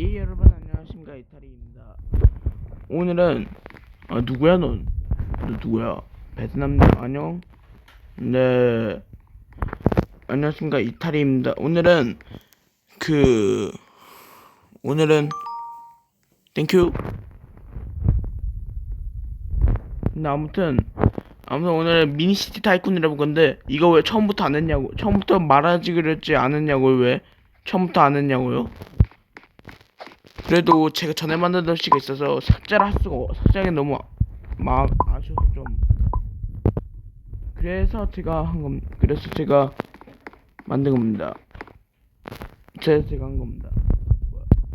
예 여러분 안녕하십니까. 이탈리입니다. 오늘은 아 누구야 넌? 너 누구야? 베트남 안녕? 네. 안녕하십니까. 이탈리입니다. 오늘은 그 오늘은 땡큐 근데 아무튼 아무튼 오늘 미니시티 타이쿤을 해볼 건데 이거 왜 처음부터 안 했냐고 처음부터 말하지 그랬지 않았냐고 왜 처음부터 안 했냐고요? 그래도 제가 전에 만든 시가 있어서 삭제를 할 수가 없- 삭제하기 너무 마음 아쉬워서 좀 그래서 제가 한 겁니다. 그래서 제가 만든 겁니다. 제가 제가 한 겁니다.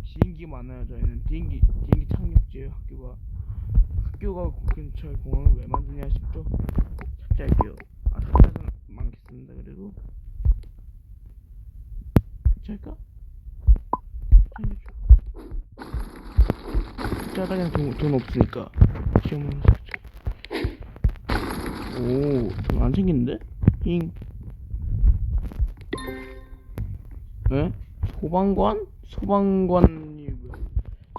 비행기 많아요. 저희는 비행기 비행기 착륙지 학교가 학교가 근처에 공항을 왜 만드냐 싶죠? 삭제할게요. 아 삭제는 많겠습니다. 그래도 삭제할까? 삭제 해줘. 짜다냥 돈, 돈 없으니까 시험을 오, 돈 안 생기는데? 힝. 에? 소방관? 소방관이 왜?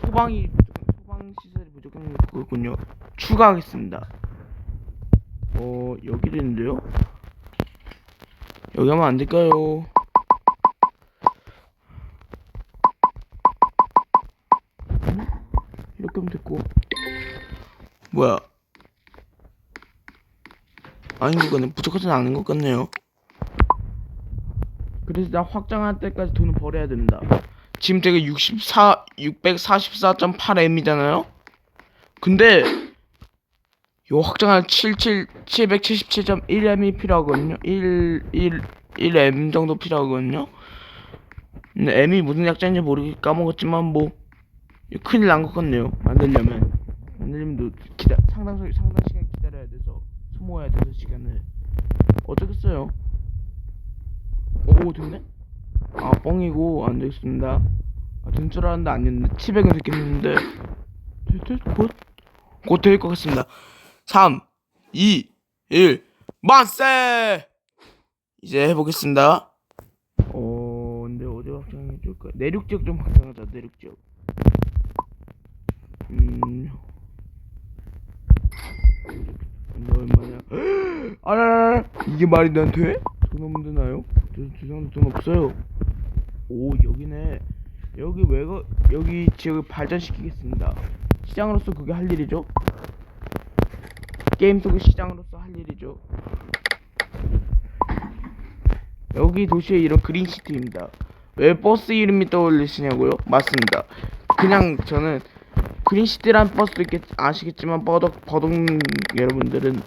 소방이 부족한, 소방 시설이 부족한 그거군요. 추가하겠습니다. 어, 여기도 있는데요? 여기 하면 안 될까요? 아닌 것 같네 부족하진 않은 것 같네요. 그래서 나 확장할 때까지 돈을 벌어야 된다. 지금 제가 64 644.8M이잖아요? 근데 요 확장할 77 777.1M이 필요하거든요. 1 1 1M 정도 필요하거든요. 근데 M이 무슨 약자인지 모르게 까먹었지만 뭐 큰일 난 것 같네요. 만들려면. 또 기다 상당 소- 상당 시간 소모해야 돼서 시간을 어쩌겠어요. 오 됐네? 아 뻥이고 안 되겠습니다. 아, 된줄 알았는데 아니었네. 700은 됐겠는데 곧 곧 될 것 같습니다. 3, 2, 1 만세! 이제 해보겠습니다. 어 근데 어디 확장해 줄까? 내륙 지역 좀 확장하자. 내륙 지역. 음. 너 얼마냐? 아라라 이게 말이 난 돼? 돈 없는 되나요? 저 죄송한데 돈 없어요. 오 여기네. 여기 왜거 여기 지역을 발전시키겠습니다. 시장으로서 그게 할 일이죠. 게임 속의 시장으로서 할 일이죠. 여기 도시의 이름 그린시티입니다. 왜 버스 이름이 떠올리시냐고요? 맞습니다. 그냥 저는 그린시티란 버스도 있겠 아시겠지만 버덕 버덕 여러분들은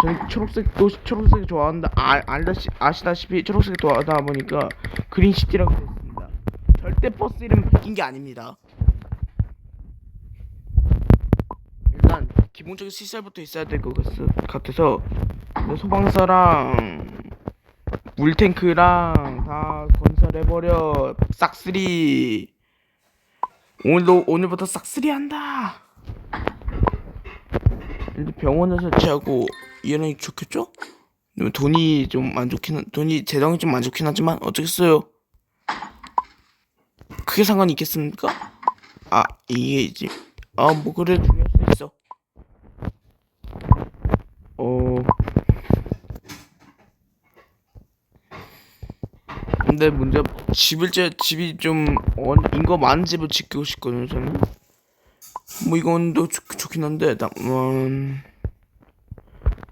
저는 초록색 도시 초록색 좋아한다 아, 알다시 아시다시피 초록색 좋아하다 보니까 그린시티라고 했습니다. 절대 버스 이름 바뀐 게 아닙니다. 일단 기본적인 시설부터 있어야 될 것 같아서 소방서랑 물탱크랑 다 건설해버려 싹쓸이 오늘도 오늘부터 싹쓸이 한다. 일단 병원을 설치하고 이러니 좋겠죠? 돈이 좀 안 좋긴 돈이 재정이 좀 안 좋긴 하지만 어쩌겠어요. 크게 상관이 있겠습니까? 아 이게 이제 아뭐 그래 중요할 수 있어. 어. 근데 문제 집을 제 집이 좀 어, 인거 많은 집을 짓고 싶거든요 저는 뭐 이건 또 좋, 좋긴 한데 나, 음...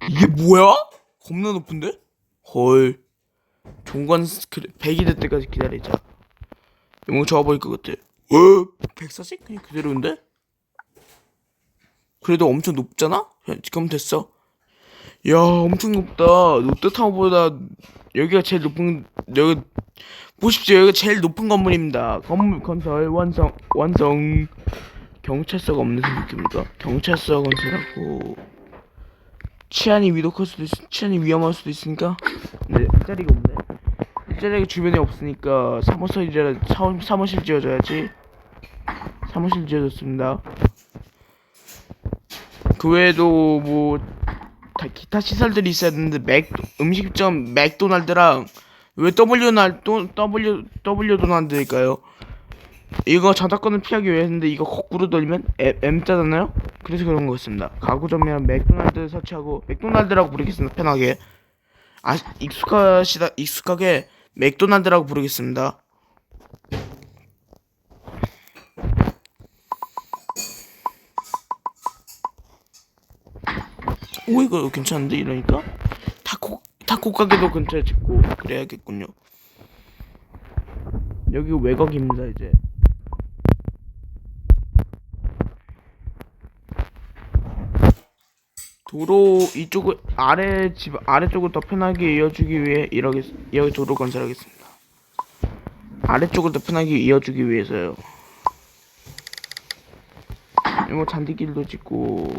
이게 뭐야? 겁나 높은데? 헐 종관 스크래 100이 될 때까지 기다리자 영웅 보일 것 같아 어? 140? 그냥 그대로인데? 그래도 엄청 높잖아? 야, 지금 됐어 야 엄청 높다. 롯데타워보다 여기가 제일 높은 여기 보십시오. 여기가 제일 높은 건물입니다. 건물 건설 완성 완성. 경찰서가 없는 생각입니까? 경찰서 건설하고. 치안이 위독할 수도 있, 치안이 위험할 수도 있으니까? 근데 일자리가 없네. 일자리가 주변에 없으니까 사무실 지어 사무실 지어줘야지. 사무실 지어줬습니다. 그 외에도 뭐다 기타 시설들이 있어야 되는데 맥 음식점 맥도날드랑 왜 W 날또 W W 도날드일까요? 이거 저작권을 피하기 위해서인데 이거 거꾸로 돌리면 M, M자잖아요? 그래서 그런 거였습니다. 가구점이랑 맥도날드 설치하고 맥도날드라고 부르겠습니다. 편하게. 아 익숙하시다 익숙하게 맥도날드라고 부르겠습니다. 오 이거 괜찮은데 이러니까 타코 타코 가게도 근처에 짓고 그래야겠군요. 여기 외곽입니다 이제. 도로 이쪽을 아래 집 아래쪽을 더 편하게 이어주기 위해 이렇게 여기 도로 건설하겠습니다. 아래쪽을 더 편하게 이어주기 위해서요. 이거 잔디길도 짓고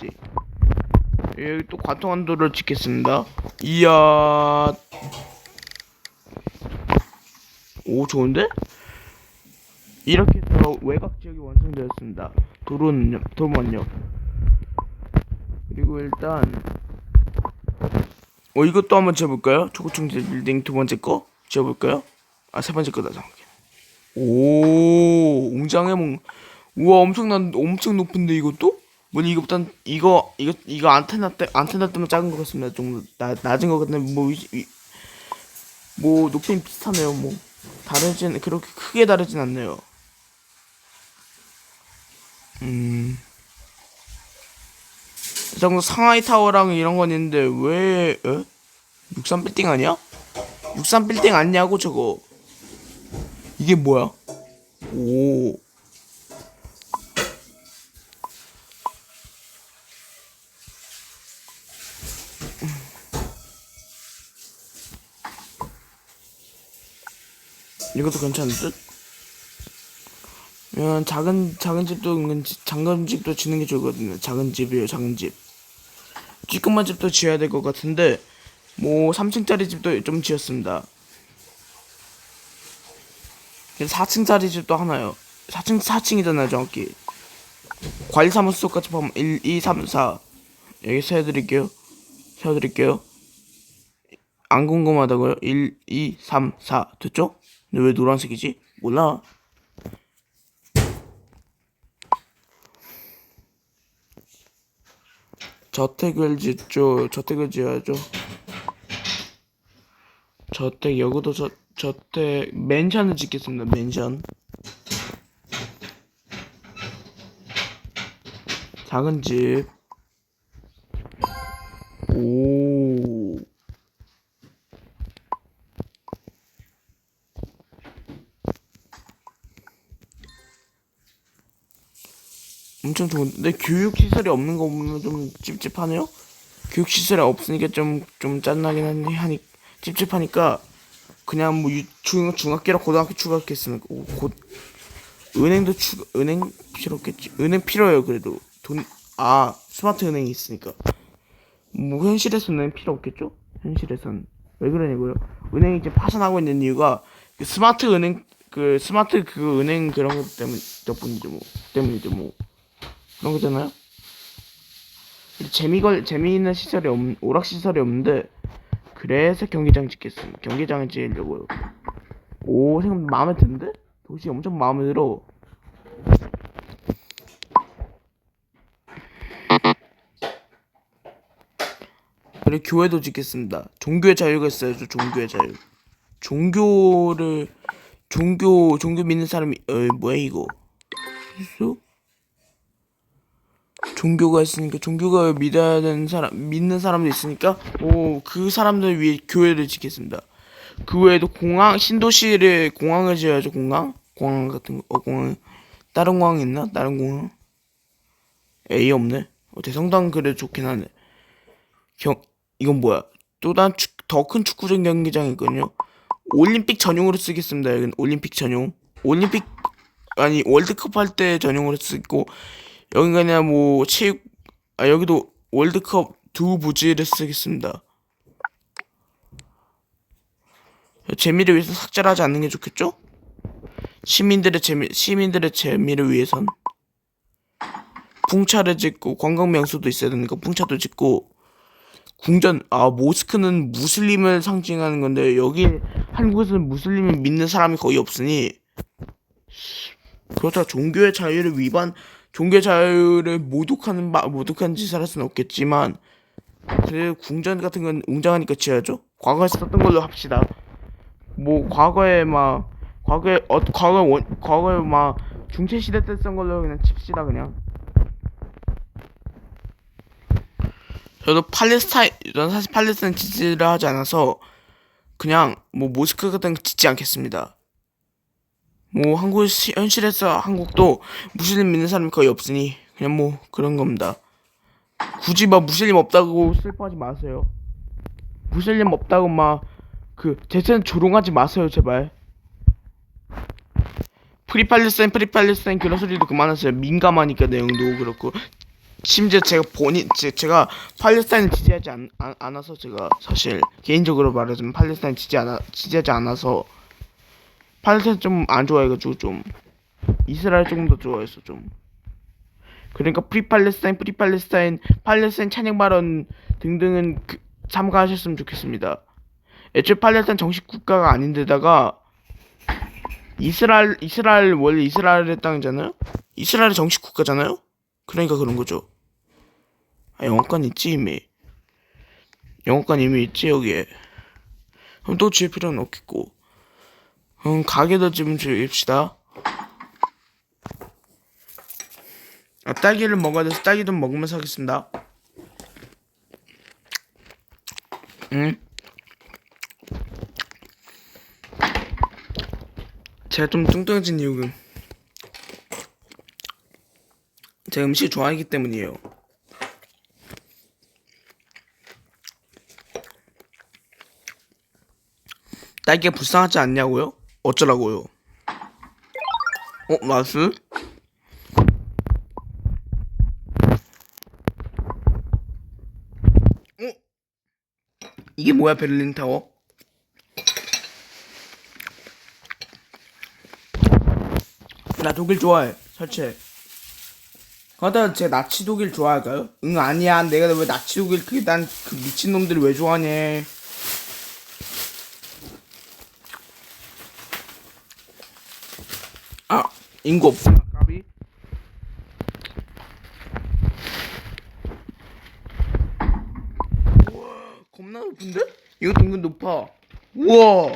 게 편하지. 여기 또 관통한도를 짓겠습니다. 이야. 오 좋은데? 이렇게 해서 외곽 지역이 완성되었습니다. 도로는요, 도로만요. 그리고 일단 어 이것도 한번 지어볼까요? 초고층제 빌딩 두 번째 거 지어볼까요? 아 세 번째 거다 잠깐. 오 웅장해 몽. 우와 엄청난 엄청 높은데 이것도? 뭐 이거보단 이거 이거 이거 안테나 때 안테나 때문에 작은 것 같습니다. 좀 나, 낮은 것 같은데 뭐, 이, 이, 뭐 높이는 비슷하네요. 뭐 다르진 그렇게 크게 다르진 않네요. 음. 이 정도 상하이 타워랑 이런 건 있는데 왜 에? 63 빌딩 아니야? 63 빌딩 아니냐고 저거. 이게 뭐야? 오. 이것도 괜찮은 듯? 면 작은 작은 집도 은근 지- 작은 집도 지는 게 좋거든요. 작은 집이에요, 작은 집. 찌끄만 집도 지어야 될 것 같은데 뭐 3층짜리 집도 좀 지었습니다. 4층짜리 집도 하나요. 4층 4층이잖아요, 정확히. 관리 사무소까지 보면 1, 2, 3, 4 여기 세어드릴게요. 세어드릴게요. 안 궁금하다고요? 1, 2, 3, 4 됐죠? 근데 왜 노란색이지? 몰라. 저택을 짓죠. 저택을 지어야죠. 저택 여기도 저 저택 맨션을 짓겠습니다. 맨션. 작은 집. 오. 엄청 좋은데 교육 시설이 없는 거 보면 좀 찝찝하네요. 교육 시설이 없으니까 좀 좀 짠나긴 하니, 하니 찝찝하니까 그냥 뭐 유, 중 중학교랑 고등학교 추가했으면 곧 은행도 추 은행 필요겠지. 은행 필요해요 그래도 돈 아 스마트 은행이 있으니까 뭐 현실에서는 필요 없겠죠? 현실에선 왜 그러냐고요? 은행이 이제 파산하고 있는 이유가 그 스마트 은행 그 스마트 그 은행 그런 것 때문 덕분이죠 뭐 때문이죠 뭐 그런 거잖아요. 재미걸 재미있는 시설이 없 오락 시설이 없는데 그래서 경기장 짓겠습니다. 경기장을 지으려고요. 오 생각 마음에 드는데 도시 엄청 마음에 들어. 그리고 교회도 짓겠습니다. 종교의 자유가 있어야죠. 종교의 자유. 종교를 종교 종교 믿는 사람이 어 뭐야 이거? 있어? 종교가 있으니까 종교가 믿어야 되는 사람 믿는 사람도 있으니까 오 그 사람들 위해 교회를 짓겠습니다. 그 외에도 공항 신도시를 공항을 지어야죠 공항? 공항 같은 거어 공항. 다른 공항 있나? 다른 공항? 에이 없네. 어, 대성당 그래 좋긴 하네. 경 이건 뭐야? 또 다른 더큰 축구장 경기장이 있거든요. 올림픽 전용으로 쓰겠습니다 여기는 올림픽 전용. 올림픽 아니 월드컵 할 때 전용으로 쓰고 여기 그냥 뭐 체육 아 여기도 월드컵 두 부지를 쓰겠습니다. 재미를 위해서 삭제를 하지 않는 게 좋겠죠? 시민들의 재미 시민들의 재미를 위해선 풍차를 짓고 관광 명소도 있어야 되니까 풍차도 짓고 궁전 아 모스크는 무슬림을 상징하는 건데 여기 한국에서는 무슬림을 믿는 사람이 거의 없으니 그렇다 종교의 자유를 위반 종교 자유를 모독하는 마, 모독하는 짓을 할 수는 없겠지만 그 궁전 같은 건 웅장하니까 지어야죠? 과거에 썼던 걸로 합시다. 뭐 과거에 막 과거에 어 과거 원 과거에 막 중세 시대 때 쓴 걸로 그냥 칩시다 그냥. 저도 팔레스타인 저는 사실 팔레스타인 지지를 하지 않아서 그냥 뭐 모스크 같은 거 짓지 않겠습니다. 뭐 한국 시- 현실에서 한국도 무슬림 믿는 사람이 거의 없으니 그냥 뭐 그런 겁니다. 굳이 막 무슬림 없다고 슬퍼하지 마세요. 무슬림 없다고 막 그 대체는 조롱하지 마세요 제발. 프리팔레스타인 프리팔레스타인 그런 소리도 그만하세요. 민감하니까 내용도 그렇고 심지어 제가 본인 제, 제가 팔레스타인을 지지하지 않, 안, 않아서 제가 사실 개인적으로 말하자면 팔레스타인 지지 않아 지지하지 않아서 팔레스타인 좀안 좋아해가지고 좀 이스라엘 조금 더 좋아했어 좀 그러니까 프리팔레스타인 프리팔레스타인 팔레스타인 찬양 발언 등등은 그, 참가하셨으면 좋겠습니다. 애초에 팔레스타인 정식 국가가 아닌데다가 이스라엘 이스라엘 원래 이스라엘의 땅이잖아요. 이스라엘의 정식 국가잖아요. 그러니까 그런 거죠. 아, 영어권 있지 이미. 영어권 이미 있지 여기에. 그럼 또 지을 필요는 없겠고. 음 가게도 좀 지읍시다. 아, 딸기를 먹어야 돼서 딸기 좀 먹으면서 하겠습니다. 음. 제가 좀 뚱뚱해진 이유는 제가 음식 좋아하기 때문이에요. 딸기가 불쌍하지 않냐고요? 어쩌라고요? 어, 마스? 어? 이게 뭐야, 베를린 타워? 나 독일 좋아해. 설치해. 그러다 제 나치 독일 좋아할까요? 응 아니야 내가 왜 나치 독일 그게 난 그 미친놈들이 왜 좋아하냐 아 없구나 까비. 우와 겁나 높은데? 이것도 은근 높아. 우와.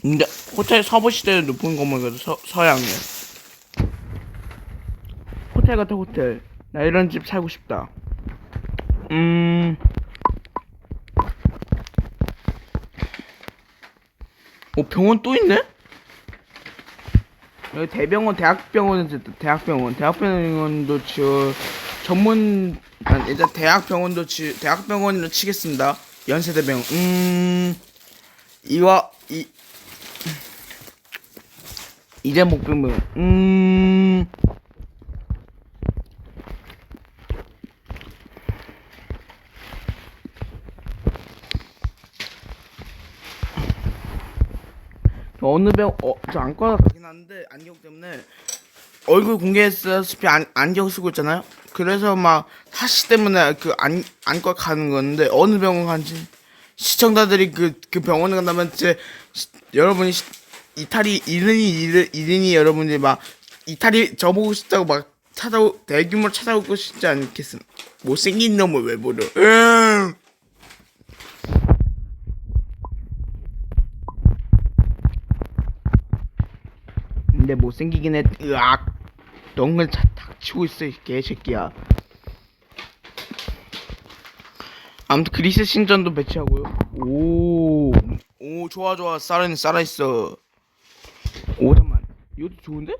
근데 호텔 서부 시대에 높은 것만 그래도 서, 서양에 호텔 같아 호텔. 나 이런 집 살고 싶다. 음. 어, 병원 또 있네? 여기 대병원, 대학병원은 됐다. 대학병원. 대학병원도 저 전문 아, 일단 대학병원도 지 대학병원으로 치겠습니다. 연세대병원. 음 이와 이 이제 목병원. 음 저 어느 병, 어, 저 안과 가긴 하는데 안경 때문에 얼굴 공개했다시피 안, 안경 쓰고 있잖아요. 그래서 막 사시 때문에 그 안, 안과 가는 건데 어느 병원 간지 시청자들이 그, 그 병원에 간다면 제 시- 여러분이 시- 이탈이 이른이 이르, 이른이 여러분이 막 이탈이 저보고 싶다고 막 찾아오 대규모로 찾아오고 싶지 않겠음. 못생긴 놈을 왜 부르? 근데 못생기긴 했, 으악. 다 닥치고 있어, 이 개새끼야. 아무튼 그리스 신전도 배치하고요. 오, 오, 좋아, 좋아. 살아있네, 살아있어. 오, 잠만. 이것도 좋은데?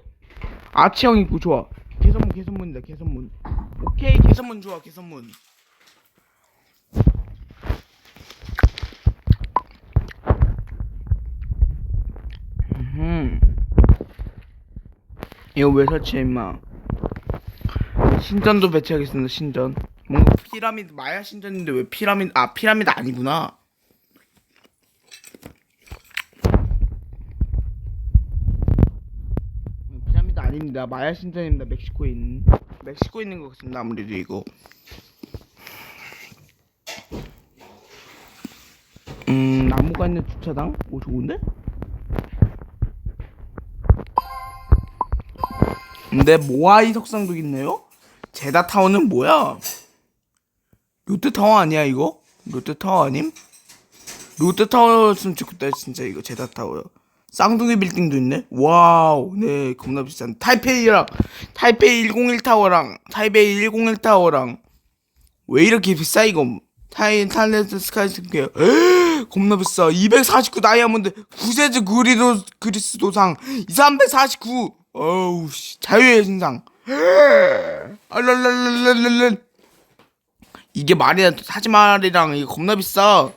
아치형 있고 좋아. 개선문, 개선문이다, 개선문. 오케이, 개선문 좋아, 개선문. 이거 왜 설치해 임마? 신전도 배치하겠습니다 신전. 뭔가 피라미드 마야 신전인데 왜 피라미드 아 피라미드 아니구나. 피라미드 아닙니다. 마야 신전입니다 멕시코에 있는. 멕시코에 있는 것 같습니다 아무래도 이거. 음 나무가 있는 주차장? 오 좋은데? 근데 모아이 석상도 있네요? 제다타워는 뭐야? 롯데타워 아니야 이거? 롯데타워 아님? 롯데타워였으면 좋겠다 진짜 이거 제다타워요 쌍둥이 빌딩도 있네? 와우 네 겁나 비싼 타이페이랑 타이페이 101 타워랑 타이베이 101 타워랑 왜 이렇게 비싸 이거 타이 탈레스 스카이스퀘어 겁나 비싸 249 다이아몬드 구세즈 그리도 그리스 도상 349 어우 씨 자유의 신상. 알랄랄랄랄랄. 이게 말이야. 사지말이랑 이게 겁나 비싸.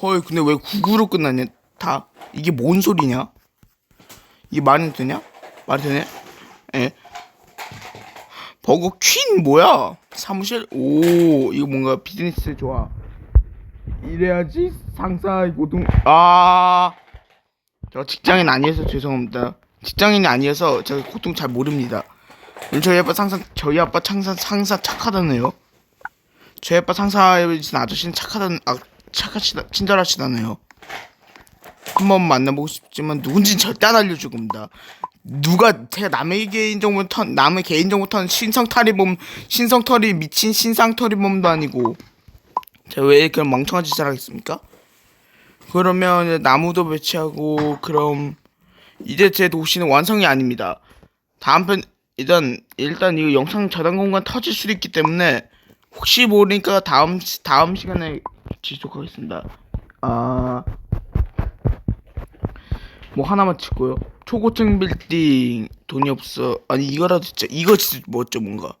헐 근데 왜 99로 끝났냐? 다 이게 뭔 소리냐? 이게 말이 되냐? 말이 되냐 예. 버거 퀸 뭐야? 사무실? 오 이거 뭔가 비즈니스 좋아. 이래야지 상사 고등 아저 직장인 아니어서 죄송합니다 직장인이 아니어서 제가 고통 잘 모릅니다 저희 아빠 상사 저희 아빠 상사 상사 착하다네요 저희 아빠 상사이신 아저씨는 착하다는 아 착하시다 친절하시다네요 한번 만나보고 싶지만 누군지 절대 안 알려줄 겁니다. 누가 제가 남의 개인정보 턴 남의 개인정보 턴 신성탈이범 신성털이 미친 신상털이범도 아니고 제가 왜 그런 멍청한 짓을 하겠습니까? 그러면 나무도 배치하고 그럼 이제 제 도시는 완성이 아닙니다. 다음 편 일단 일단 이거 영상 저장 공간 터질 수도 있기 때문에 혹시 모르니까 다음 시- 다음 시간에 지속하겠습니다. 아. 뭐 하나만 찍고요. 초고층 빌딩 돈이 없어. 아니 이거라도 진짜 이거 진짜 멋져 뭔가.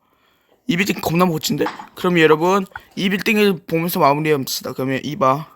이 빌딩 겁나 멋진데? 그럼 여러분 이 빌딩을 보면서 마무리합시다. 그러면 이봐.